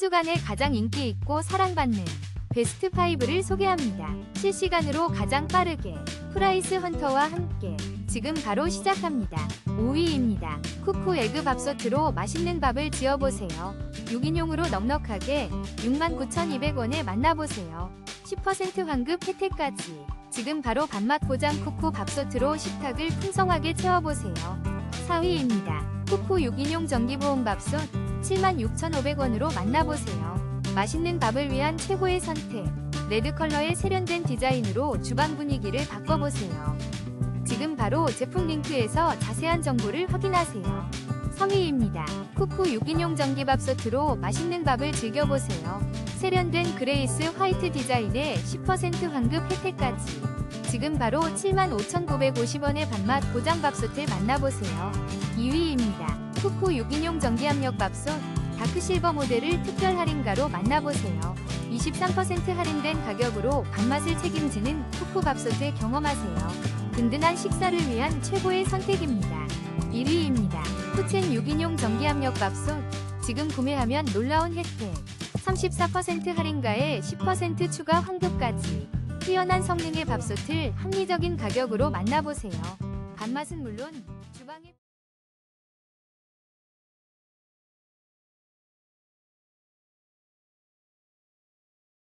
주간에 가장 인기 있고 사랑받는 베스트 5를 소개합니다. 실시간으로 가장 빠르게 프라이스 헌터와 함께 지금 바로 시작합니다. 5위입니다. 쿠쿠 에그 밥솥으로 맛있는 밥을 지어보세요. 6인용으로 넉넉하게 69,200원에 만나보세요. 10% 환급 혜택까지 지금 바로 밥맛 보장 쿠쿠 밥솥으로 식탁을 풍성하게 채워보세요. 4위입니다. 쿠쿠 6인용 전기보온 밥솥 76,500원으로 만나보세요. 맛있는 밥을 위한 최고의 선택. 레드 컬러의 세련된 디자인으로 주방 분위기를 바꿔보세요. 지금 바로 제품 링크에서 자세한 정보를 확인하세요. 3위입니다. 쿠쿠 6인용 전기밥솥으로 맛있는 밥을 즐겨보세요. 세련된 그레이스 화이트 디자인에 10% 환급 혜택까지. 지금 바로 75,950원의 밥맛 보장밥솥을 만나보세요. 2위입니다. 쿠쿠 6인용 전기압력 밥솥 다크실버 모델을 특별 할인가로 만나보세요. 23% 할인된 가격으로 밥맛을 책임지는 쿠쿠 밥솥을 경험하세요. 든든한 식사를 위한 최고의 선택입니다. 1위입니다. 푸첸 6인용 전기압력 밥솥 지금 구매하면 놀라운 혜택 34% 할인가에 10% 추가 환급까지 뛰어난 성능의 밥솥을 합리적인 가격으로 만나보세요. 밥맛은 물론 주방의